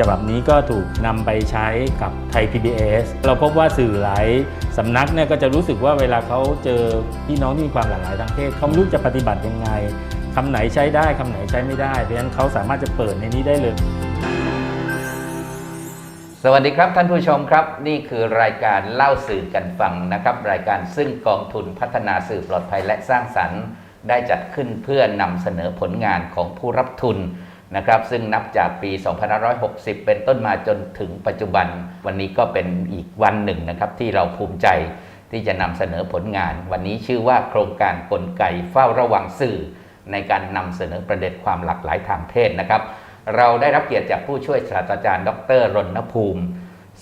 ฉบับนี้ก็ถูกนำไปใช้กับไทย PBS เราพบว่าสื่อหลายสำนักเนี่ยก็จะรู้สึกว่าเวลาเขาเจอพี่น้องที่มีความหลากหลายทางเพศเขาไม่รู้จะปฏิบัติยังไงคำไหนใช้ได้คำไหนใช้ไม่ได้เพราะฉะนั้นเขาสามารถจะเปิดในนี้ได้เลย สวัสดีครับท่านผู้ชมครับ นี่คือรายการเล่าสื่อกันฟังนะครับ รายการซึ่งกองทุนพัฒนาสื่อปลอดภัยและสร้างสรรค์ ได้จัดขึ้นเพื่อนำเสนอผลงานของผู้รับทุน นะครับซึ่งนับจากปี 2560 เป็นต้นมาจนถึงปัจจุบัน วันนี้ก็เป็นอีกวันหนึ่งนะครับที่เราภูมิใจที่จะนำเสนอผลงาน วันนี้ชื่อว่าโครงการกลไกเฝ้าระวังสื่อ ในการนำเสนอประเด็นความหลากหลายทางเพศนะครับ เราได้รับเกียรติจากผู้ช่วยศาสตราจารย์ ดรรณภูมิ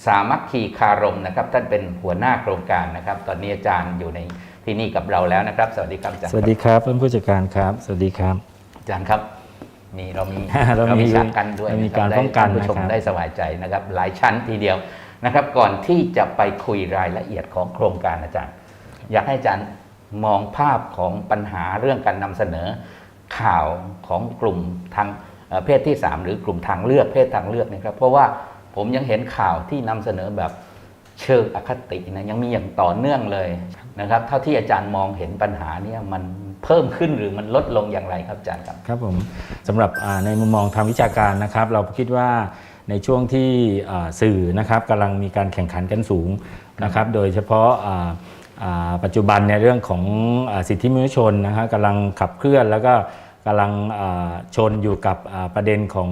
สามัคคีคารมนะครับ ท่านเป็นหัวหน้าโครงการนะครับ ตอนนี้อาจารย์อยู่ในที่นี่กับเราแล้วนะครับ สวัสดีครับอาจารย์สวัสดีครับท่านผู้จัดการครับ สวัสดีครับอาจารย์ครับ นี่เรามีเรามีฉากกันด้วยเรามีนะคบการป้องกันได้ท่านผู้ชมนะครับได้สบายใจนะครับ หลายชั้นทีเดียวนะครับ ก่อนที่จะไปคุยรายละเอียดของโครงการอาจารย์ อยากให้อาจารย์มองภาพของปัญหาเรื่องการนำเสนอข่าวของกลุ่มทางเอ่อเพศที่ 3 หรือกลุ่มทางเลือกเพศทางเลือกนะครับ เพราะว่าผมยังเห็นข่าวที่นำเสนอแบบเชิงอคตินะยังมีอย่างต่อเนื่องเลยนะครับ เท่าที่อาจารย์มองเห็นปัญหาเนี้มัน เพิ่มขึ้นหรือมันลดลงอย่างไรครับอาจารย์ครับครับผมสำหรับในมุมมองทางวิชาการนะครับ เราคิดว่าในช่วงที่สื่อนะครับกำลังมีการแข่งขันกันสูงนะครับ โดยเฉพาะปัจจุบันในเรื่องของอสิทธิมนุษยชนนะฮะกำลังขับเคลื่อนแล้วก็กำลังชนอยู่กับประเด็นของ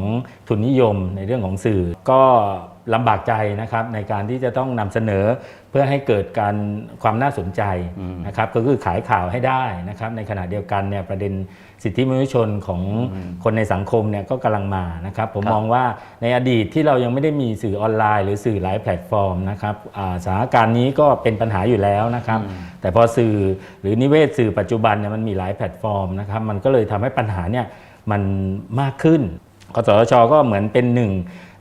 ทุนนิยมในเรื่องของสื่อก็ ลำบากใจนะครับในการที่จะต้องนำเสนอเพื่อให้เกิดการความน่าสนใจอืมนะครับก็คือขายข่าวให้ได้นะครับในขณะเดียวกันเนี่ยประเด็นสิทธิมนุษยชนของคนในสังคมเนี่ยก็กำลังมานะครับผมครับมองว่าในอดีตที่เรายังไม่ได้มีสื่อออนไลน์ หรือสื่อหลายแพลตฟอร์มนะครับอ่าสถานการณ์นี้ก็เป็นปัญหาอยู่แล้วนะครับแต่พอสื่อหรือนิเวศสื่อปัจจุบันเนี่ยมันมีหลายแพลตฟอร์มนะครับมันก็เลยทำให้ปัญหาเนี่ยมันมากขึ้นกสทชก็เหมือนเป็นหนึ่ง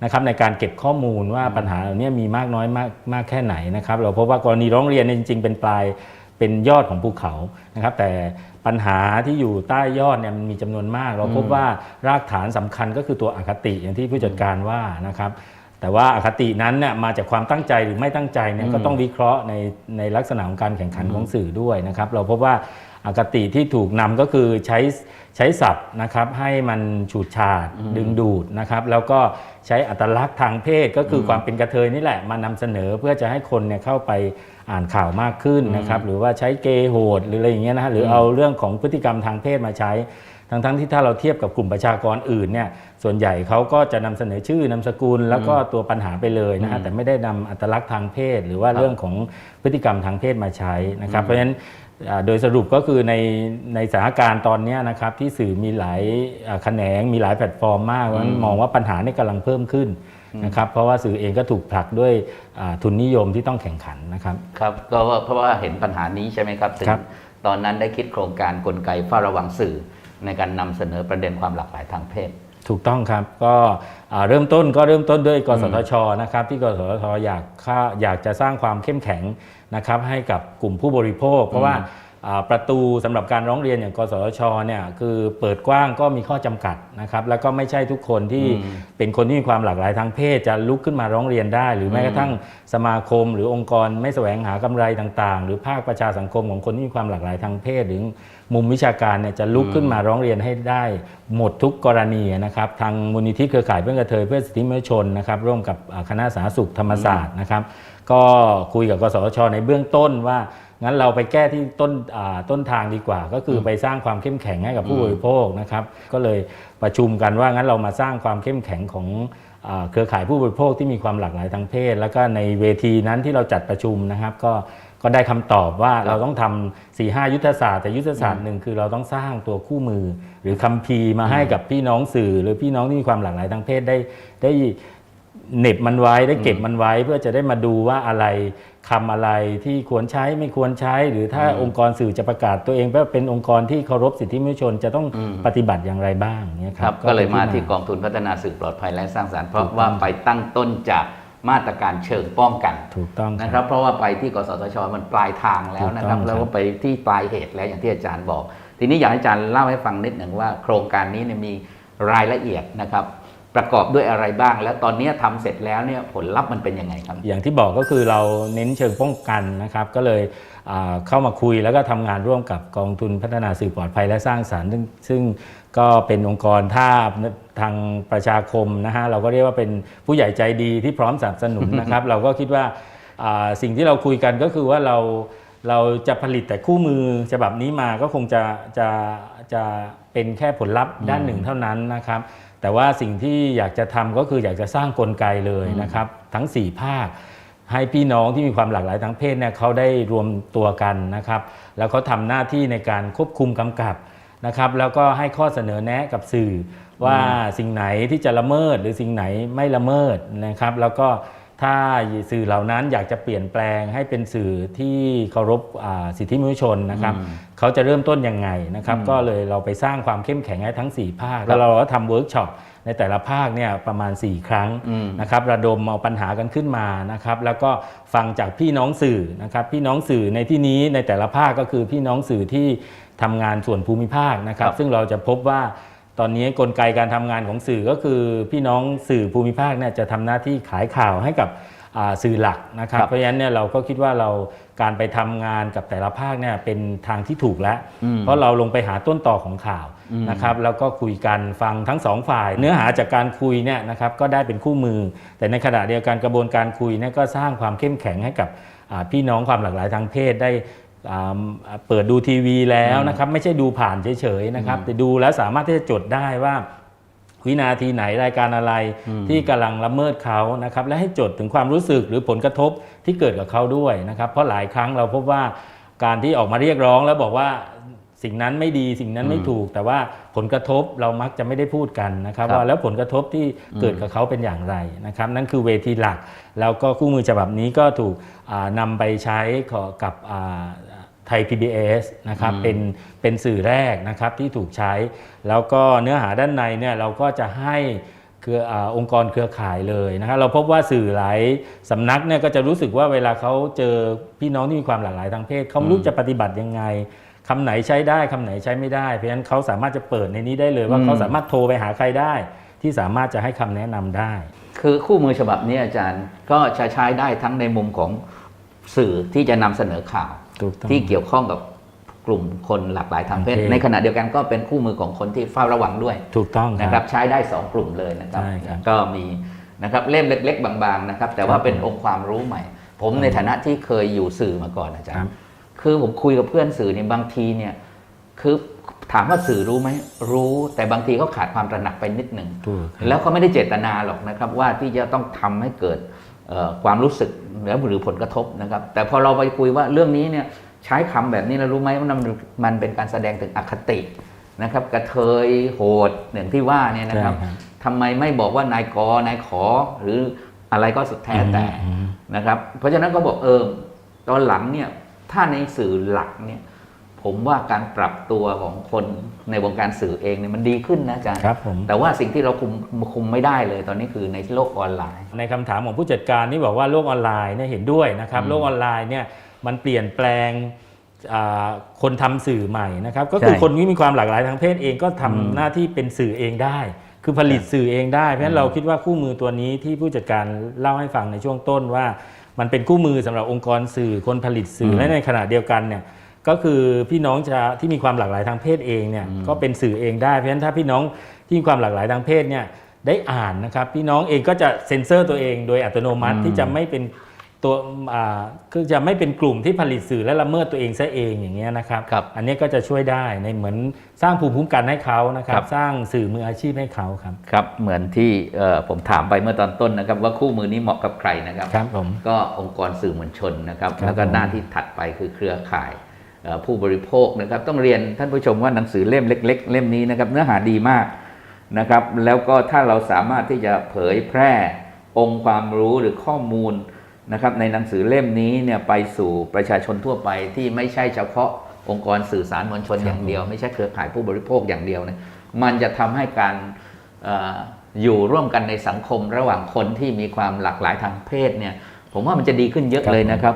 นะครับในการเก็บข้อมูลว่าปัญหาเหล่านี้มีมากน้อยมากมากแค่ไหนนะครับเราพบว่ากรณีร้องเรียนเนี่ยจริง ๆ เป็นปลายเป็นยอดของภูเขานะครับ แต่ปัญหาที่อยู่ใต้ยอดเนี่ยมันมีจำนวนมาก เราพบว่ารากฐานสำคัญก็คือตัวอคติอย่างที่ผู้จัดการว่านะครับ แต่ว่าอาคตินั้นเนี่ยมาจากความตั้งใจหรือไม่ตั้งใจเนี่ยก็ต้องวิเคราะห์ในในลักษณะของการแข่งขันของสื่อด้วยนะครับ เราพบว่าอาคติที่ถูกนำก็คือใช้ ใช้ศัพท์นะครับให้มันฉูดฉาดดึงดูดนะครับ แล้วก็ใช้อัตลักษณ์ทางเพศก็คืออความเป็นกระเทยนี่แหละมานำเสนอเพื่อจะให้คนเนี่ยเข้าไปอ่านข่าวมากขึ้นนะครับ หรือว่าใช้เกย์โหดหรืออะไรอย่างเงี้ยนะฮะหรือเอาเรื่องของพฤติกรรมทางเพศมาใช้ทั้งทั้งๆที่ถ้าเราเทียบกับกลุ่มประชากรอื่นเนี่ยส่วนใหญ่เขาก็จะนำเสนอชื่อนามสกุล แล้วก็ตัวปัญหาไปเลยนะฮะแต่ไม่ได้นำอัตลักษณ์ทางเพศ หรือว่าเรื่องของพฤติกรรมทางเพศมาใช้นะครับ เพราะฉะนั้นอ่า โดยสรุปก็คือในในสถานการณ์ตอนเนี้ยนะครับที่สื่อมีหลายอ่าแขนงมีหลายแพลตฟอร์มมากเพราะฉะนั้นมองว่าปัญหาเนี่ยกำลังเพิ่มขึ้นนะครับเพราะว่าสื่อเองก็ถูกผลักด้วยอ่าทุนนิยมที่ต้องแข่งขันนะครับครับก็ว่าเพราะว่าเห็นปัญหานี้ใช่ไหมครับถึงครับตอนนั้นได้คิดโครงการกลไกเฝ้าระวังสื่อในการนำเสนอประเด็นความหลากหลายทางเพศ ถูกต้องครับก็อ่าเริ่มต้นก็เริ่มต้นด้วยกสทชนะครับที่กสทชอยากค่าอยากจะสร้างความเข้มแข็งนะครับให้กับกลุ่มผู้บริโภค เพราะว่าอ่า ประตูสำหรับการร้องเรียนอย่างกสทชเนี่ยคือเปิดกว้างก็มีข้อจำกัดนะครับแล้วก็ไม่ใช่ทุกคนที่อืมเป็นคนที่มีความหลากหลายทางเพศจะลุกขึ้นมาร้องเรียนได้ หรือแม้กระทั่งสมาคม หรือองค์กรไม่แสวงหากำไรต่างๆ หรือภาคประชาสังคมของคนที่มีความหลากหลายทางเพศหรือมุมวิชาการเนี่ยจะลุกขึ้นมาร้องเรียนให้ได้ หมดทุกกรณีนะครับทางมูลนิธิเครือข่ายเพื่อนกระเทยเพื่อสิทธิมนุษยชนนะครับร่วมกับอ่าคณะสาธารณสุขธรรมศาสตร์นะครับก็คุยกับกสทชในเบื้องต้นว่า งั้นเราไปแก้ที่ต้นอ่าต้นทางดีกว่า ก็คือไปสร้างความเข้มแข็งให้กับผู้บริโภคนะครับ ก็เลยประชุมกันว่างั้นเรามาสร้างความเข้มแข็งของอ่าเครือข่ายผู้บริโภคที่มีความหลากหลายทางเพศ แล้วก็ในเวทีนั้นที่เราจัดประชุมนะครับ ก็ก็ได้คำตอบว่าเราต้องทำสี่ห้ายุทธศาสตร์แต่ยุทธศาสตร์หนึ่งคือเราต้องสร้างตัวคู่มือ หรือคัมภีร์มาให้กับพี่น้องสื่อ หรือพี่น้องที่มีความหลากหลายทางเพศได้ได้ เหน็บมันไว้ได้เก็บมันไว้เพื่อจะได้มาดูว่าอะไรคำอะไรที่ควรใช้ไม่ควรใช้ หรือถ้าองค์กรสื่อจะประกาศตัวเองว่าเป็นองค์กรที่เคารพสิทธิมนุษยชนจะต้องอืมปฏิบัติอย่างไรบ้างเนี่ยคครัรับบก็เลยมาป็นที่กองทุนพัฒนาสื่อปลอดภัยและสร้างสรรค์เพราะถูกต้องว่าไปตั้งต้นจากมาตรการเชิงป้องกันถูกต้องนะคครัรับบเพราะว่าไปที่กสทช มันปลายทางแล้วนะครับถูกต้องครับ แล้วก็ไปที่ปลายเหตุแล้วอย่างที่อาจารย์บอก ทีนี้อยากให้อาจารย์เล่าให้ฟังนิดหนึ่งว่า โครงการนี้เนี่ยมีรายละเอียดนะครับ ประกอบด้วยอะไรบ้าง แล้วตอนนี้ทำเสร็จแล้วเนี่ยผลลัพธ์มันเป็นยังไงครับ อย่างที่บอกก็คือเราเน้นเชิงป้องกันนะครับก็เลยอ่าเข้ามาคุยแล้วก็ทำงานร่วมกับกองทุนพัฒนาสื่อปลอดภัยและสร้างสรรค์ซึ่งซึ่งก็เป็นองค์กรท่าทางประชาคมนะฮะเราก็เรียกว่าเป็นผู้ใหญ่ใจดีที่พร้อมสนับสนุนนะครับ เราก็คิดว่าอ่าสิ่งที่เราคุยกันก็คือว่าเราเราจะผลิตแต่คู่มือฉบับนี้มาก็คงจะจะจะเป็นแค่ผลลัพธ์ด้านหนึ่งเท่านั้นนะครับ แต่ว่าสิ่งที่อยากจะทำก็คืออยากจะสร้างกลไกเลยนะครับทั้ง 4 ภาค ให้พี่น้องที่มีความหลากหลายทางเพศเนี่ยเขาได้รวมตัวกันนะครับ แล้วเขาทำหน้าที่ในการควบคุมกำกับนะครับ แล้วก็ให้ข้อเสนอแนะกับสื่อว่าสิ่งไหนที่จะละเมิดหรือสิ่งไหนไม่ละเมิดนะครับ แล้วก็ ถ้าสื่อเหล่านั้นอยากจะเปลี่ยนแปลงให้เป็นสื่อที่เคารพอ่าสิทธิมนุษยชนนะครับอืมเขาจะเริ่มต้นยังไงนะครับอืมก็เลยเราไปสร้างความเข้มแข็งให้ทั้ง 4 ภาค แล้วเราก็ทำเวิร์กช็อปในแต่ละภาคเนี่ยประมาณ 4 ครั้งอืมนะครับระดมเอาปัญหากันขึ้นมานะครับแล้วก็ฟังจากพี่น้องสื่อนะครับพี่น้องสื่อในที่นี้ในแต่ละภาคก็คือพี่น้องสื่อที่ทำงานส่วนภูมิภาคนะครับครับซึ่งเราจะพบว่า ตอนนี้กลไกการทำงานของสื่อก็คือพี่น้องสื่อภูมิภาคเนี่ยจะทำหน้าที่ขายข่าวให้กับอ่าสื่อหลักนะครับครับ เพราะฉะนั้นเนี่ยเราก็คิดว่าเราการไปทำงานกับแต่ละภาคเนี่ยเป็นทางที่ถูกแล้วอืมเพราะเราลงไปหาต้นต่อของข่าวอืมนะครับแล้วก็คุยกันฟังทั้งสองฝ่าย เนื้อหาจากการคุยเนี่ยนะครับก็ได้เป็นคู่มือ แต่ในขณะเดียวกันกระบวนการคุยเนี่ยก็สร้างความเข้มแข็งให้กับอ่าพี่น้องความหลากหลายทางเพศได้ อ่าเปิดดูทีวีแล้วนะครับไม่ใช่ดูผ่านเฉยๆนะครับแต่ดูแล้วสามารถที่จะจดได้ว่าวินาทีไหนรายการอะไรที่กำลังละเมิดเขานะครับและให้จดถึงความรู้สึกหรือผลกระทบที่เกิดกับเขาด้วยนะครับ เพราะหลายครั้งเราพบว่าการที่ออกมาเรียกร้องแล้วบอกว่าสิ่งนั้นไม่ดีสิ่งนั้นไม่ถูก แต่ว่าผลกระทบเรามักจะไม่ได้พูดกันนะครับครับว่าแล้วผลกระทบที่เกิดกับเขาเป็นอย่างไรนะครับ นั่นคือเวทีหลัก แล้วก็คู่มือฉบับนี้ก็ถูกอ่านำไปใช้กับอ่า ไทย PBS นะครับอืมเป็นเป็นสื่อแรกนะครับที่ถูกใช้ แล้วก็เนื้อหาด้านในเนี่ยเราก็จะให้เครืออาองค์กรเครือข่ายเลยนะครับเราพบว่าสื่อหลายสำนักเนี่ยก็จะรู้สึกว่าเวลาเขาเจอพี่น้องที่มีความหลากหลายทางเพศเขาไม่รู้จะปฏิบัติยังไงคำไหนใช้ได้คำไหนใช้ไม่ได้ เพราะฉะนั้นเขาสามารถจะเปิดในนี้ได้เลยว่าอืมเขาสามารถโทรไปหาใครได้ ที่สามารถจะให้คำแนะนำได้ คือคู่มือฉบับนี้อาจารย์ก็จะใช้ได้ทั้งในมุมของสื่อที่จะนำเสนอข่าวถูกต้อง ที่เกี่ยวข้องกับกลุ่มคนหลากหลายทางเพศโอเคในขณะเดียวกันก็เป็นคู่มือของคนที่เฝ้าระวังด้วย ถูกต้องนะครับใช้ได้ 2 กลุ่มเลยนะครับใช่ครับก็มีนะครับเล่มเล็ก ๆ บางๆนะครับแต่ว่าครับเป็นองค์ความรู้ใหม่ ผมในฐานะที่เคยอยู่สื่อมาก่อนอาจารครัย์บคือผมคุยกับเพื่อนสื่อเนี่ยบางทีเนี่ยคือถามว่าสื่อรู้ไหมรู้ แต่บางทีเขาขาดความตระหนักไปนิดหนึ่งถูกแล้วเขาไม่ได้เจตนาหรอกนะครับว่าที่จะต้องทำให้เกิดเอ่อ ความรู้สึกแล้วหรือผลกระทบนะครับ แต่พอเราไปคุยว่าเรื่องนี้เนี่ยใช้คำแบบนี้แล้วรู้ไหมว่ามันมันเป็นการแสดงถึงอคตินะครับ กระเทยโหดอย่างที่ว่าเนี่ยนะครับใช่ครับทำไมไม่บอกว่านายกนายขอหรืออะไรก็สุดแท้แต่อืมนะครับ เพราะฉะนั้นก็บอกเออตอนหลังเนี่ยถ้าในสื่อหลักเนี่ย ผมว่าการปรับตัวของคนในวงการสื่อเองเนี่ยมันดีขึ้นนะอาจารย์ครับผมแต่ว่าสิ่งที่เราคุมคุมไม่ได้เลยตอนนี้คือในโลกออนไลน์ ในคำถามของผู้จัดการที่บอกว่าโลกออนไลน์เนี่ยเห็นด้วยนะครับอืมโลกออนไลน์เนี่ยมันเปลี่ยนแปลงอ่าคนทำสื่อใหม่นะครับก็คือใช่คนที่มีความหลากหลายทางเพศเองก็ทำอืมหน้าที่เป็นสื่อเองได้ คือผลิตสื่อเองได้ เพราะฉะนั้นเราคิดว่าคู่มือตัวนี้ที่ผู้จัดการเล่าให้ฟังในช่วงต้นว่า มันเป็นคู่มือสำหรับองค์กรสื่อคนผลิตสื่ออืมและในขณะเดียวกันเนี่ย ก็คือพี่น้องจะที่มีความหลากหลายทางเพศเองเนี่ยอืมก็เป็นสื่อเองได้เพราะฉะนั้นถ้าพี่น้องที่มีความหลากหลายทางเพศเนี่ยได้อ่านนะครับพี่น้องเองก็จะเซ็นเซอร์ตัวเองโดยอัตโนมัติอืมที่จะไม่เป็นตัวอ่าคือจะไม่เป็นกลุ่มที่ผลิตสื่อและละเมิดตัวเองซะเองอย่างเงี้ยนะครับครับอันนี้ก็จะช่วยได้ในเหมือนสร้างภูมิคุ้มกันให้เขานะครัครับบสร้างสื่อมืออาชีพให้เขาครับครับเหมือนที่เอ่อผมถามไปเมื่อตอนต้นนะครับ ว่าคู่มือนี้เหมาะกับใครนะครับครับผมก็องค์กรสื่อมวลชนนะครับครับแล้วก็ผมหน้าที่ถัดไปคือเครือข่ายเอ่อ ผู้บริโภคนะครับต้องเรียนท่านผู้ชมว่าหนังสือเล่มเล็ก ๆ เล่มนี้นะครับเนื้อหาดีมากนะครับ แล้วก็ถ้าเราสามารถที่จะเผยแพร่องค์ความรู้หรือข้อมูลนะครับในหนังสือเล่มนี้เนี่ยไปสู่ประชาชนทั่วไปที่ไม่ใช่เฉพาะองค์กรสื่อสารมวลชนอย่างเดียว ไม่ใช่เครือข่ายผู้บริโภคอย่างเดียวเนี่ยมันจะทำให้การออยู่ร่วมกันในสังคมระหว่างคนที่มีความหลากหลายทางเพศเนี่ยผมว่ามันจะดีขึ้นเยอะเลยนะครับ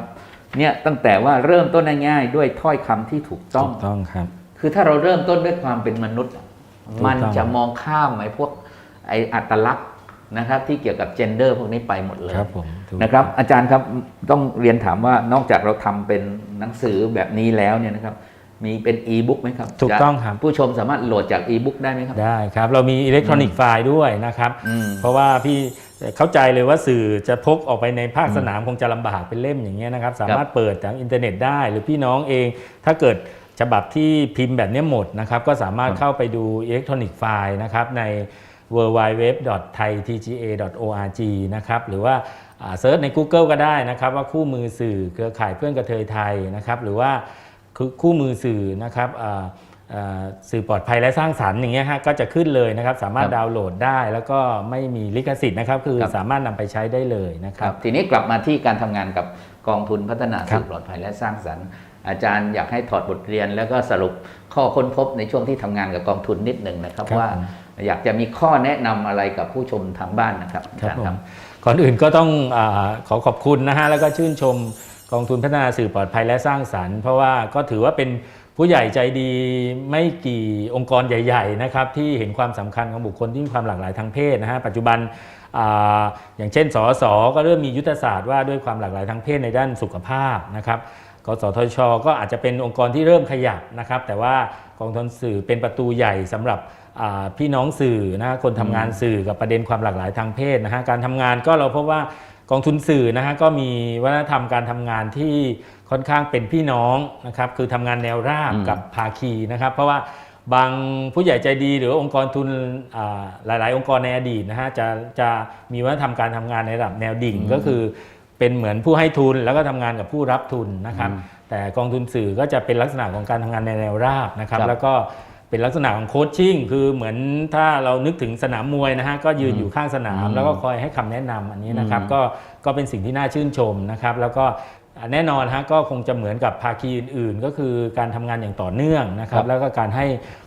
เนี่ยตั้งแต่ว่าเริ่มต้นง่ายๆด้วยถ้อยคำที่ถูกต้องถูกต้องครับ คือถ้าเราเริ่มต้นด้วยความเป็นมนุษย์อะถูกต้องมันจะมองข้ามไอ้พวกไอ้อัตลักษณ์นะครับที่เกี่ยวกับ gender พวกนี้ไปหมดเลยครับผมถูกนะครับ อาจารย์ครับต้องเรียนถามว่านอกจากเราทำเป็นหนังสือแบบนี้แล้วเนี่ยนะครับมีเป็นอีบุ๊กไหมครับ ถูกต้องครับ ผู้ชมสามารถโหลดจากอีบุ๊กได้ไหมครับ ได้ครับ เรามีอิเล็กทรอนิกส์ไฟล์ด้วยนะครับอืมเพราะว่าพี่ เข้าใจเลยว่าสื่อจะพกออกไปในภาคสนามคงจะลำบากเป็นเล่มอย่างเงี้ยนะครับ สามารถเปิดจากอินเทอร์เน็ตได้หรือพี่น้องเอง ถ้าเกิดฉบับที่พิมพ์แบบเนี้ยหมดนะครับ ก็สามารถครับเข้าไปดูอิเล็กทรอนิกส์ไฟล์นะครับใน w w w t h a i t g a o r g นะครับหรือว่าเซิร์ชใน Google ก็ได้นะครับว่าคู่มือสื่อเครือข่ายเพื่อนกระเทยไทยนะครับหรือว่าคือคู่มือสื่อนะครับอ่าอ่า สื่อปลอดภัยและสร้างสรรค์อย่างเงี้ยฮะก็จะขึ้นเลยนะครับ สามารถครับดาวน์โหลดได้แล้วก็ไม่มีลิขสิทธิ์นะครับ คือครับสามารถนำไปใช้ได้เลยนะคครัรับบทีนี้กลับมาที่การทำงานกับกองทุนพัฒนาครัสื่บอปลอดภัยและสร้างสรรค์ อาจารย์อยากให้ถอดบทเรียน แล้วก็สรุปข้อค้นพบในช่วงที่ทำงานกับกองทุนนิดหนึ่งนะครับครับว่าผมอยากจะมีข้อแนะนำอะไรกับผู้ชมทางบ้านนะครับอาครับจารย์ผครัมบก่อนอื่นก็ต้องอาขอขอบคุณนะฮะแล้วก็ชื่นชมกองทุนพัฒนาสื่อปลอดภัยและสร้างสรรค์ เพราะว่าก็ถือว่าเป็น ผู้ใหญ่ใจดีไม่กี่องค์กรใหญ่ ๆ นะครับ ที่เห็นความสำคัญของบุคคลที่มีความหลากหลายทางเพศนะฮะปัจจุบันอย่างเช่น สสก็เริ่มมียุทธศาสตร์ว่าด้วยความหลากหลายทางเพศในด้านสุขภาพนะครับกสทช ก็อาจจะเป็นองค์กรที่เริ่มขยับนะครับ แต่ว่ากองทุนสื่อเป็นประตูใหญ่สำหรับพี่น้องสื่อนะคนทำงานสื่อกับประเด็นความหลากหลายทางเพศนะฮะการทำงานก็เราพบว่า กองทุนสื่อนะฮะก็มีวัฒนธรรมการทำงานที่ค่อนข้างเป็นพี่น้องนะครับคือทำงานแนวราบอืมกับภาคีนะครับ เพราะว่าบางผู้ใหญ่ใจดีหรือองค์กรทุนอ่าหลาย ๆ องค์กรในอดีตนะฮะจะจะมีวัฒนธรรมการทำงานในระดับแนวดิ่งก็คือเป็นเหมือนผู้ให้ทุนแล้วก็ทำงานกับผู้รับทุนนะครับอืมแต่กองทุนสื่อก็จะเป็นลักษณะของการทำงานในแนวราบนะครับครับแล้วก็ เป็นลักษณะของโคชชิ่งคือเหมือนถ้าเรานึกถึงสนามมวยนะฮะก็ยืนอยู่ข้างสนามอืมแล้วก็คอยให้คำแนะนำอันนี้นะครับอืมก็ก็เป็นสิ่งที่น่าชื่นชมนะครับ แล้วก็แน่นอนฮะก็คงจะเหมือนกับภาคีอื่น ๆ ก็คือการทำงานอย่างต่อเนื่องนะครัครับบแล้วก็การให้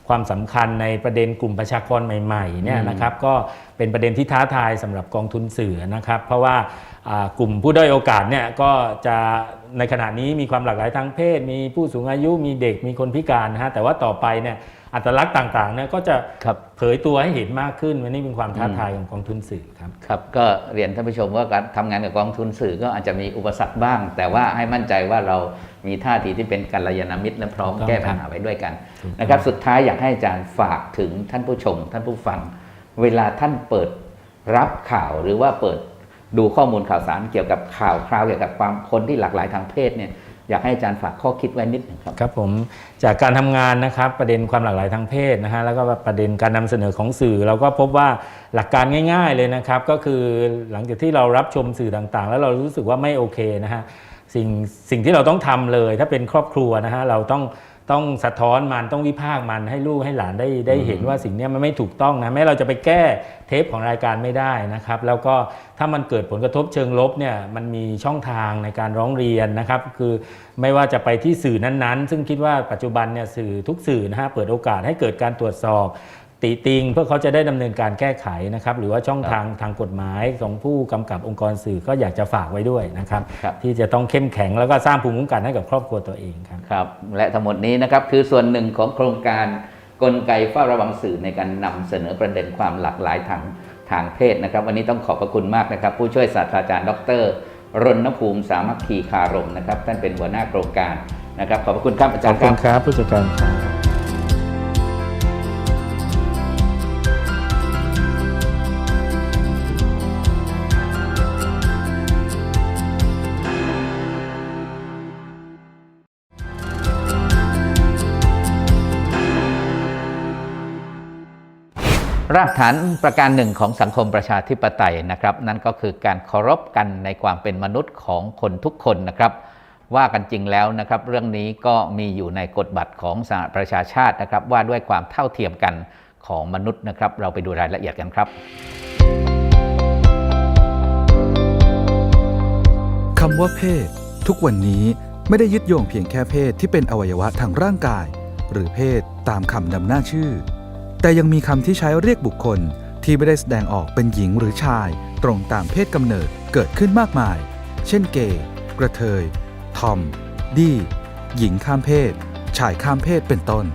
ความสำคัญในประเด็นกลุ่มประชากรใหม่ๆเนี่ยนะครับก็เป็นประเด็นที่ท้าทายสำหรับกองทุนสื่อนะครับ เพราะว่าอ่ากลุ่มผู้ด้อยโอกาสเนี่ยก็จะ ในขณะนี้มีความหลากหลายทางเพศ มีผู้สูงอายุมีเด็กมีคนพิการนะฮะแต่ว่าต่อไปเนี่ยอัตลักษณ์ต่างๆเนี่ยก็จะครับเผยตัวให้เห็นมากขึ้นวันนี้เป็นความท้าทายของกองทุนสื่อครับครับ ก็เรียนท่านผู้ชมว่าการทำงานกับกองทุนสื่อก็อาจจะมีอุปสรรคบ้าง แต่ว่าให้มั่นใจว่าเรามีท่าทีที่เป็นกัลยาณมิตรและพร้อมถูกต้องแก้ปัญหาไว้ด้วยกันถูกต้องนะครับ สุดท้ายอยากให้อาจารย์ฝากถึงท่านผู้ชม ท่านผู้ฟัง เวลาท่านเปิดรับข่าวหรือว่าเปิด ดูข้อมูลข่าวสารเกี่ยวกับข่าวคราวเกี่ยวกับความคนที่หลากหลายทางเพศเนี่ยอยากให้อาจารย์ฝากข้อคิดไว้นิดหนึ่งครับครับผมจากการทำงานนะครับประเด็นความหลากหลายทางเพศนะฮะแล้วก็ประเด็นการนำเสนอของสื่อ เราก็พบว่าหลักการง่าย ๆเลยนะครับ ก็คือหลังจากที่เรารับชมสื่อต่างๆ แล้วเรารู้สึกว่าไม่โอเคนะฮะสิ่งสิ่งที่เราต้องทำเลย ถ้าเป็นครอบครัวนะฮะเราต้อง ต้องสะท้อนมันต้องวิพากษ์มันให้ลูกให้หลานได้ได้เห็นว่าสิ่งเนี้ยมันไม่ถูกต้องนะแม้เราจะไปแก้เทปของรายการไม่ได้นะครับ แล้วก็ถ้ามันเกิดผลกระทบเชิงลบเนี่ยมันมีช่องทางในการร้องเรียนนะครับ คือไม่ว่าจะไปที่สื่อนั้นๆ ซึ่งคิดว่าปัจจุบันเนี่ยสื่อทุกสื่อนะฮะเปิดโอกาสให้เกิดการตรวจสอบ ติติงเพื่อเขาจะได้ดำเนินการแก้ไขนะครับหรือว่าช่องทางทางกฎหมายของผู้กำกับองค์กรสื่อก็อยากจะฝากไว้ด้วยนะครับครับที่จะต้องเข้มแข็งแล้วก็สร้างภูมิคุ้มกันให้กับครอบครัวตัวเองครับครับและทั้งหมดนี้นะครับคือส่วนหนึ่งของโครงการกลไกเฝ้าระวังสื่อในการนำเสนอประเด็นความหลากหลายทางทางเพศนะครับ วันนี้ต้องขอบพระคุณมากนะครับ ผู้ช่วยศาสตราจารย์ ดรรณภูมิสามัคคีคารมนะครับท่านเป็นหัวหน้าโครงการนะครับขอบพระคุณครับอาจารย์ครับครับผู้จัดการครับ รากฐานประการหนึ่งของสังคมประชาธิปไตยนะครับ นั่นก็คือการเคารพกันในความเป็นมนุษย์ของคนทุกคนนะครับ ว่ากันจริงแล้วนะครับ เรื่องนี้ก็มีอยู่ในกฎบัตรของสหประชาชาตินะครับ ว่าด้วยความเท่าเทียมกันของมนุษย์นะครับ เราไปดูรายละเอียดกันครับคำว่าเพศ ทุกวันนี้ไม่ได้ยึดโยงเพียงแค่เพศที่เป็นอวัยวะทางร่างกาย หรือเพศตามคำนำหน้าชื่อ แต่ยังมีคำที่ใช้เรียกบุคคล ที่ไม่ได้แสดงออกเป็นหญิงหรือชาย ตรงตามเพศกำเนิดเกิดขึ้นมากมาย เช่นเกย์กระเทย ทอม ดี้หญิงข้ามเพศ ชายข้ามเพศเป็นต้น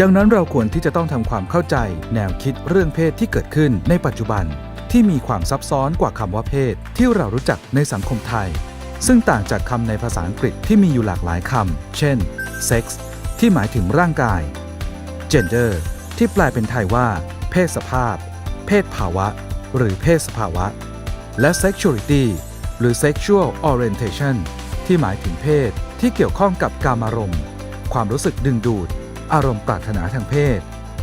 ดังนั้นเราควรที่จะต้องทำความเข้าใจแนวคิดเรื่องเพศที่เกิดขึ้นในปัจจุบัน ที่มีความซับซ้อนกว่าคำว่าเพศ ที่เรารู้จักในสังคมไทย ซึ่งต่างจากคำในภาษาอังกฤษที่มีอยู่หลากหลายคำเช่น sex ที่หมายถึงร่างกาย gender ที่แปลเป็นไทยว่า เพศสภาพ เพศภาวะ หรือเพศสภาวะ และ sexuality หรือ sexual orientation ที่หมายถึงเพศที่เกี่ยวข้องกับกามารมณ์ ความรู้สึกดึงดูด อารมณ์ปรารถนาทางเพศ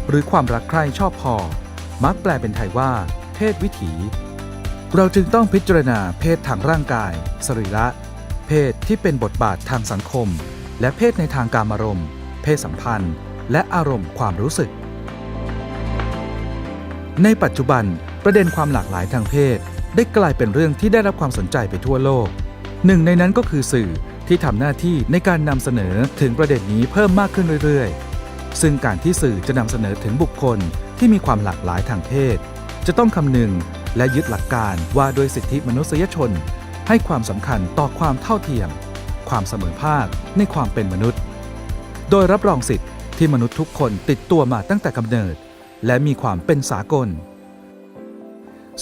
หรือความรักใคร่ชอบพอ มักแปลเป็นไทยว่า เพศวิถี เราจึงต้องพิจารณาเพศทางร่างกาย สรีระ เพศที่เป็นบทบาททางสังคม และเพศในทางการอารมณ์ เพศสัมพันธ์ และอารมณ์ความรู้สึก ในปัจจุบันประเด็นความหลากหลายทางเพศ ได้กลายเป็นเรื่องที่ได้รับความสนใจไปทั่วโลก หนึ่งในนั้นก็คือสื่อที่ทำหน้าที่ในการนำเสนอถึงประเด็นนี้เพิ่มมากขึ้นเรื่อยๆ ซึ่งการที่สื่อจะนำเสนอถึงบุคคลที่มีความหลากหลายทางเพศ จะต้องคำนึงและยึดหลักการว่าโดยสิทธิมนุษยชน ให้ความสำคัญต่อความเท่าเทียม ความเสมอภาคในความเป็นมนุษย์ โดยรับรองสิทธิที่มนุษย์ทุกคนติดตัวมาตั้งแต่กำเนิด และมีความเป็นสากล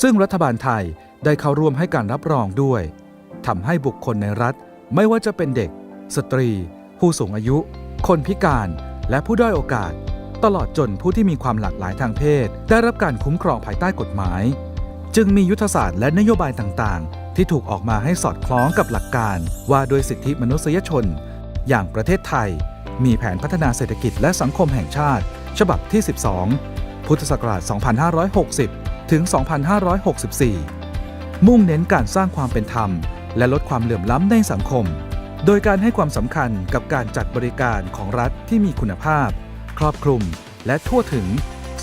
ซึ่งรัฐบาลไทยได้เข้าร่วมให้การรับรองด้วยทำให้บุคคลในรัฐไม่ว่าจะเป็นเด็ก สตรี ผู้สูงอายุ คนพิการ และผู้ด้อยโอกาส ตลอดจนผู้ที่มีความหลากหลายทางเพศ ได้รับการคุ้มครองภายใต้กฎหมาย จึงมียุทธศาสตร์และนโยบายต่างๆ ที่ถูกออกมาให้สอดคล้องกับหลักการ ว่าโดยสิทธิมนุษยชน อย่างประเทศไทย มีแผนพัฒนาเศรษฐกิจและสังคมแห่งชาติ ฉบับที่ 12 พุทธศักราช 2560 ถึง 2564 มุ่งเน้นการสร้างความเป็นธรรม และลดความเหลื่อมล้ำในสังคม โดยการให้ความสำคัญกับการจัดบริการของรัฐที่มีคุณภาพ ครอบคลุม และทั่วถึง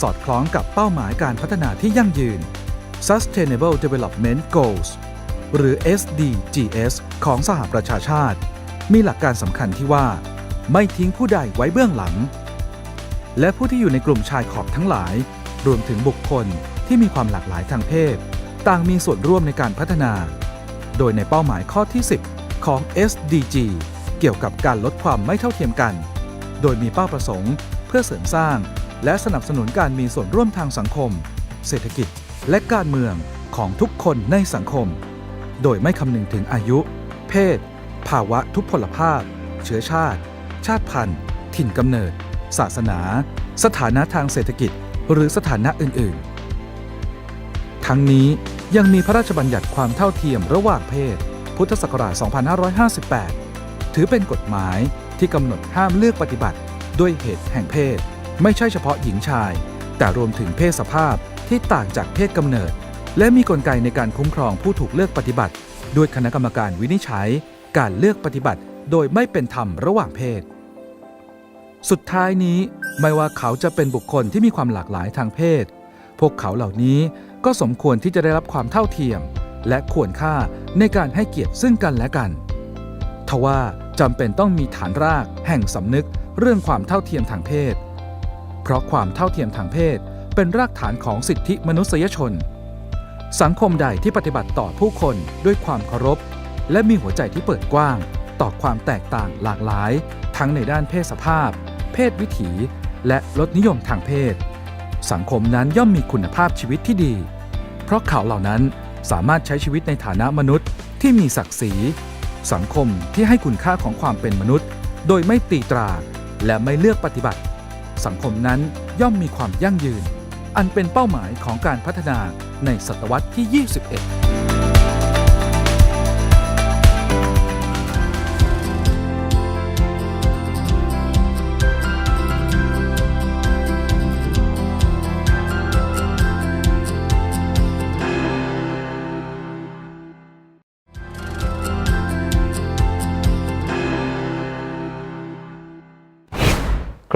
สอดคล้องกับเป้าหมายการพัฒนาที่ยั่งยืน Sustainable Development Goals หรือ SDGs ของสหประชาชาติ มีหลักการสำคัญที่ว่า ไม่ทิ้งผู้ใดไว้เบื้องหลัง และผู้ที่อยู่ในกลุ่มชายขอบทั้งหลาย รวมถึงบุคคลที่มีความหลากหลายทางเพศ ต่างมีส่วนร่วมในการพัฒนา โดยในเป้าหมายข้อที่ 10 ของ SDG เกี่ยวกับการลดความไม่เท่าเทียมกัน โดยมีเป้าประสงค์ เพื่อเสริมสร้าง และสนับสนุนการมีส่วนร่วมทางสังคม เศรษฐกิจ และการเมืองของทุกคนในสังคม โดยไม่คำนึงถึงอายุ เพศ ภาวะทุพพลภาพ เชื้อชาติ ชาติพันธุ์ ถิ่นกำเนิด ศาสนา สถานะทางเศรษฐกิจ หรือสถานะอื่นๆ ทั้งนี้ยังมีพระราชบัญญัติความเท่าเทียมระหว่างเพศ พุทธศักราช 2558 ถือเป็นกฎหมายที่กำหนดห้ามเลือกปฏิบัติด้วยเหตุแห่งเพศ ไม่ใช่เฉพาะหญิงชาย แต่รวมถึงเพศสภาพที่ต่างจากเพศกำเนิด และมีกลไกในการคุ้มครองผู้ถูกเลือกปฏิบัติ ด้วยคณะกรรมการวินิจฉัย การเลือกปฏิบัติ โดยไม่เป็นธรรมระหว่างเพศ สุดท้ายนี้ไม่ว่าเขาจะเป็นบุคคลที่มีความหลากหลายทางเพศ พวกเขาเหล่านี้ก็สมควรที่จะได้รับความเท่าเทียม และควรค่าในการให้เกียรติซึ่งกันและกัน ทว่าจำเป็นต้องมีฐานรากแห่งสำนึกเรื่องความเท่าเทียมทางเพศ เพราะความเท่าเทียมทางเพศเป็นรากฐานของสิทธิมนุษยชน สังคมใดที่ปฏิบัติต่อผู้คนด้วยความเคารพ และมีหัวใจที่เปิดกว้าง ต่อความแตกต่างหลากหลาย ทั้งในด้านเพศสภาพ เพศวิถี และรสนิยมทางเพศ สังคมนั้นย่อมมีคุณภาพชีวิตที่ดี เพราะเขาเหล่านั้นสามารถใช้ชีวิตในฐานะมนุษย์ที่มีศักดิ์ศรี สังคมที่ให้คุณค่าของความเป็นมนุษย์ โดยไม่ตีตรา และไม่เลือกปฏิบัติ สังคมนั้นย่อมมีความยั่งยืน อันเป็นเป้าหมายของการพัฒนาในศตวรรษที่ 21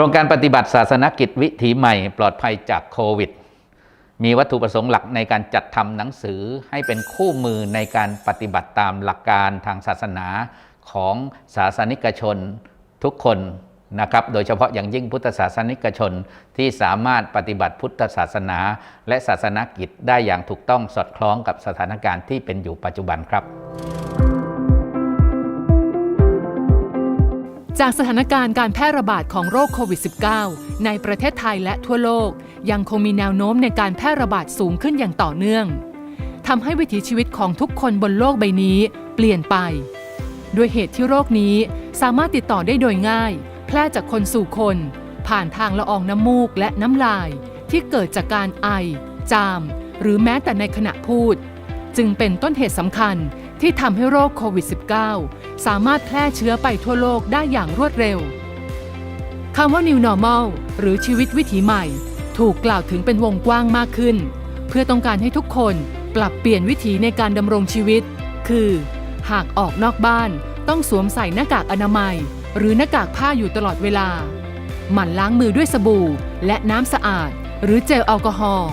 รงการปฏิบัติศาสนกิจวิถีใหม่ปลอดภัยจากโควิด มีวัตถุประสงค์หลักในการจัดทำหนังสือให้เป็นคู่มือในการปฏิบัติตามหลักการทางศาสนาของศาสนิกชนทุกคนนะครับ โดยเฉพาะอย่างยิ่งพุทธศาสนิกชนที่สามารถปฏิบัติพุทธศาสนา และศาสนกิจได้อย่างถูกต้องสอดคล้องกับสถานการณ์ที่เป็นอยู่ปัจจุบันครับ จากสถานการณ์การแพร่ระบาดของโรคโควิด -19 ในประเทศไทยและทั่วโลก ยังคงมีแนวโน้มในการแพร่ระบาดสูงขึ้นอย่างต่อเนื่องทำให้วิถีชีวิตของทุกคนบนโลกใบนี้เปลี่ยนไป ด้วยเหตุที่โรคนี้สามารถติดต่อได้โดยง่าย แพร่จากคนสู่คน ผ่านทางละอองน้ำมูกและน้ำลาย ที่เกิดจากการไอ จาม หรือแม้แต่ในขณะพูด จึงเป็นต้นเหตุสำคัญที่ทำให้โรคโควิด -19 สามารถแพร่เชื้อไปทั่วโลกได้อย่างรวดเร็วคำว่า New Normal หรือชีวิตวิถีใหม่ ถูกกล่าวถึงเป็นวงกว้างมากขึ้น เพื่อต้องการให้ทุกคนปรับเปลี่ยนวิถีในการดำรงชีวิต คือ หากออกนอกบ้านต้องสวมใส่หน้ากากอนามัย หรือหน้ากากผ้าอยู่ตลอดเวลา หมั่นล้างมือด้วยสบู่ และน้ำสะอาด หรือเจลแอลกอฮอล์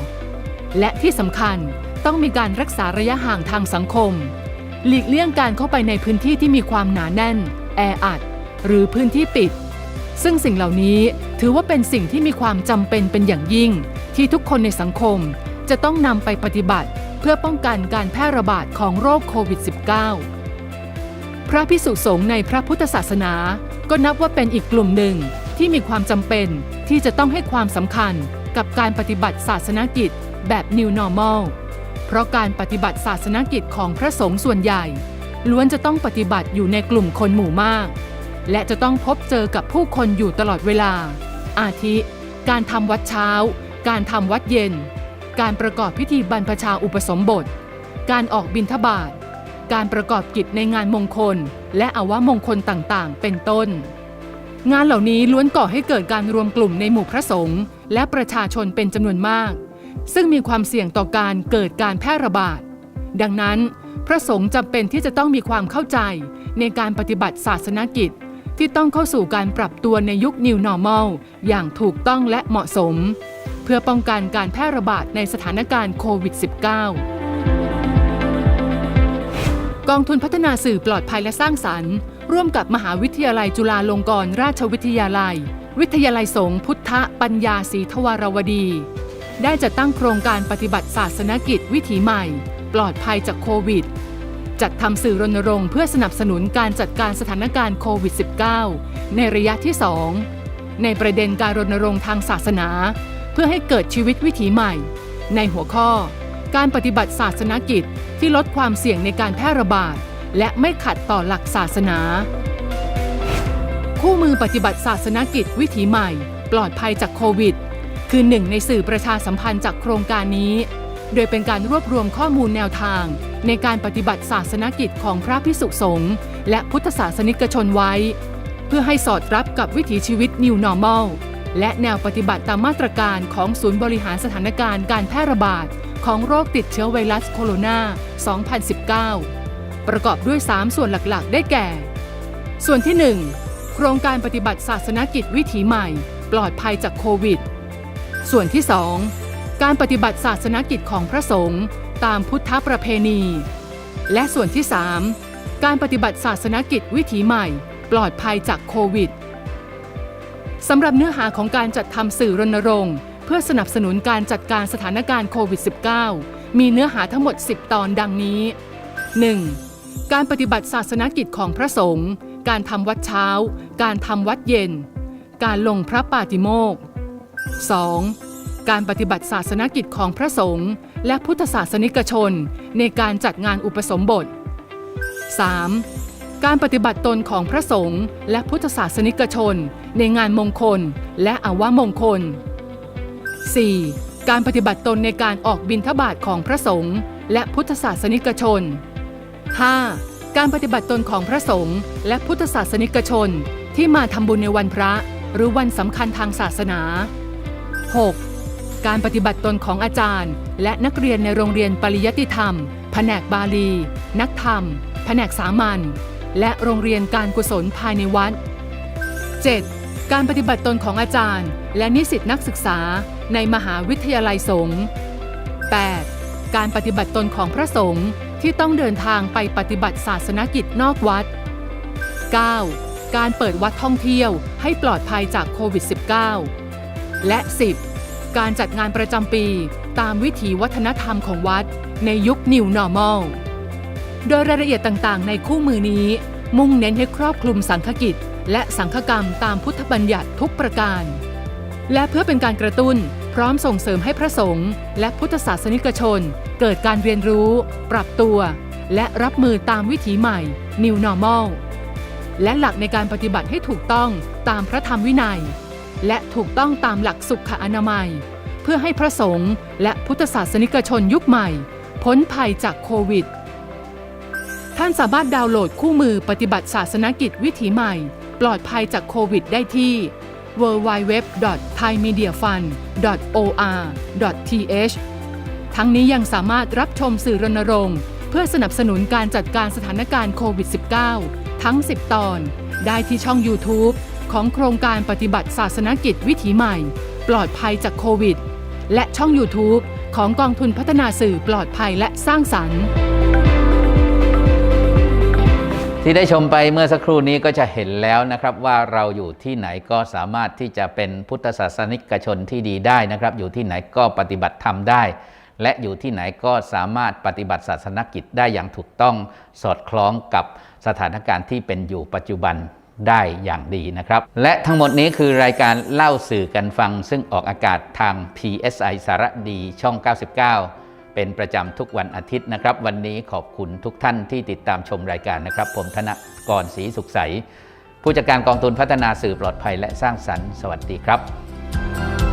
และที่สำคัญต้องมีการรักษาระยะห่างทางสังคม หลีกเลี่ยงการเข้าไปในพื้นที่ที่มีความหนาแน่น แออัด หรือพื้นที่ปิด ซึ่งสิ่งเหล่านี้ถือว่าเป็นสิ่งที่มีความจำเป็นเป็นอย่างยิ่ง ที่ทุกคนในสังคมจะต้องนำไปปฏิบัติ เพื่อป้องกันการแพร่ระบาดของโรคโควิด -19 พระพิสุสงฆ์ในพระพุทธศาสนา ก็นับว่าเป็นอีกกลุ่มหนึ่งที่มีความจำเป็นที่จะต้องให้ความสำคัญกับการปฏิบัติศาสนกิจแบบ New Normal เพราะการปฏิบัติศาสนกิจของพระสงฆ์ส่วนใหญ่ ล้วนจะต้องปฏิบัติอยู่ในกลุ่มคนหมู่มาก และจะต้องพบเจอกับผู้คนอยู่ตลอดเวลา อาทิ การทำวัดเช้า การทำวัดเย็น การประกอบพิธีบรรพชาอุปสมบท การออกบิณฑบาตการประกอบกิจในงานมงคล และอาวมงคลต่างๆ เป็นต้น งานเหล่านี้ล้วนก่อให้เกิดการรวมกลุ่มในหมู่พระสงฆ์และประชาชนเป็นจำนวนมาก ซึ่งมีความเสี่ยงต่อการเกิดการแพร่ระบาด ดังนั้น พระสงฆ์จำเป็นที่จะต้องมีความเข้าใจในการปฏิบัติศาสนกิจ ที่ต้องเข้าสู่การปรับตัวในยุค New Normal อย่างถูกต้องและเหมาะสม เพื่อป้องกันการแพร่ระบาดในสถานการณ์โควิด -19 กองทุนพัฒนาสื่อปลอดภัยและสร้างสรรค์ ร่วมกับมหาวิทยาลัยจุฬาลงกรณราชวิทยาลัย วิทยาลัยสงฆ์พุทธปัญญาศรีทวารวดี ได้จัดตั้งโครงการปฏิบัติศาสนกิจวิถีใหม่ ปลอดภัยจากโควิด จัดทำสื่อรณรงค์เพื่อสนับสนุนการจัดการสถานการณ์โควิด -19 ในระยะที่ 2 ในประเด็นการรณรงค์ทางศาสนา เพื่อให้เกิดชีวิตวิถีใหม่ ในหัวข้อ การปฏิบัติศาสนกิจที่ลดความเสี่ยงในการแพร่ระบาด และไม่ขัดต่อหลักศาสนา คู่มือปฏิบัติศาสนกิจวิถีใหม่ ปลอดภัยจากโควิด คือหนึ่งในสื่อประชาสัมพันธ์จากโครงการนี้ โดยเป็นการรวบรวมข้อมูลแนวทาง ในการปฏิบัติศาสนกิจของพระพิสุสงฆ์และพุทธศาสนิกชนไว้ เพื่อให้สอดรับกับวิถีชีวิต New Normal และแนวปฏิบัติตามมาตรการของศูนย์บริหารสถานการณ์การแพร่ระบาด ของโรคติดเชื้อไวรัสโคโรนา 2019 ประกอบด้วย 3 ส่วนหลักๆ ได้แก่ ส่วนที่ 1 โครงการปฏิบัติศาสนกิจวิถีใหม่ ปลอดภัยจากโควิด ส่วนที่ 2 การปฏิบัติศาสนกิจของพระสงฆ์ตามพุทธประเพณี และส่วนที่ 3 การปฏิบัติศาสนกิจวิถีใหม่ ปลอดภัยจากโควิดสำหรับเนื้อหาของการจัดทำสื่อรณรงค์ เพื่อสนับสนุนการจัดการสถานการณ์โควิด -19 มีเนื้อหาทั้งหมด 10 ตอนดังนี้ 1. การปฏิบัติศาสนกิจของพระสงฆ์การทำวัดเช้า การทำวัดเย็น การลงพระปาติโมกข์ 2. การปฏิบัติศาสนกิจของพระสงฆ์และพุทธศาสนิกชนในการจัดงานอุปสมบท 3. การปฏิบัติตนของพระสงฆ์และพุทธศาสนิกชนในงานมงคลและอาวมงคล 4. การปฏิบัติตนในการออกบิณฑบาตของพระสงฆ์และพุทธศาสนิกชน 5. การปฏิบัติตนของพระสงฆ์และพุทธศาสนิกชนที่มาทำบุญในวันพระหรือวันสำคัญทางศาสนา 6. การปฏิบัติตนของอาจารย์ และนักเรียนในโรงเรียนปริยัติธรรม แผนกบาลี นักธรรม แผนกสามัญ และโรงเรียนการกุศลภายในวัด 7. การปฏิบัติตนของอาจารย์ และนิสิตนักศึกษาในมหาวิทยาลัยสงฆ์ 8. การปฏิบัติตนของพระสงฆ์ที่ต้องเดินทางไปปฏิบัติศาสนกิจนอกวัด 9. การเปิดวัดท่องเที่ยวให้ปลอดภัยจากโควิด -19 และ 10. การจัดงานประจำปี ตามวิถีวัฒนธรรมของวัด ในยุค New Normal โดยรายละเอียดต่างๆ ในคู่มือนี้ มุ่งเน้นให้ครอบคลุมสังฆกิจ และสังฆกรรมตามพุทธบัญญัติทุกประการ และเพื่อเป็นการกระตุ้น พร้อมส่งเสริมให้พระสงฆ์และพุทธศาสนิกชน เกิดการเรียนรู้ ปรับตัว และรับมือตามวิถีใหม่ New Normal และหลักในการปฏิบัติให้ถูกต้องตามพระธรรมวินัย และถูกต้องตามหลักสุขอนามัย เพื่อให้พระสงฆ์และพุทธศาสนิกชนยุคใหม่ พ้นภัยจากโควิด ท่านสามารถดาวน์โหลดคู่มือปฏิบัติศาสนกิจวิถีใหม่ ปลอดภัยจากโควิดได้ที่ www.thaimediafund.or.th ทั้งนี้ยังสามารถรับชมสื่อรณรงค์ เพื่อสนับสนุนการจัดการสถานการณ์โควิด -19 ทั้ง 10 ตอน ได้ที่ช่อง YouTube ของโครงการปฏิบัติศาสนกิจวิถีใหม่ ปลอดภัยจากโควิด และช่อง YouTube ของกองทุนพัฒนาสื่อปลอดภัยและสร้างสรรค์ ที่ได้ชมไปเมื่อสักครู่นี้ก็จะเห็นแล้วนะครับว่าเราอยู่ที่ไหนก็สามารถที่จะเป็นพุทธศาสนิกชนที่ดีได้นะครับ อยู่ที่ไหนก็ปฏิบัติธรรมได้ และอยู่ที่ไหนก็สามารถปฏิบัติศาสนกิจได้อย่างถูกต้องสอดคล้องกับสถานการณ์ที่เป็นอยู่ปัจจุบัน ได้อย่างดีนะครับ และทั้งหมดนี้คือรายการเล่าสื่อกันฟัง ซึ่งออกอากาศทาง PSI สารดีช่อง 99 เป็นประจำทุกวันอาทิตย์นะครับ วันนี้ขอบคุณทุกท่านที่ติดตามชมรายการนะครับ ผมธนกรศรีสุขใส ผู้จัดการกองทุนพัฒนาสื่อปลอดภัยและสร้างสรรค์ สวัสดีครับ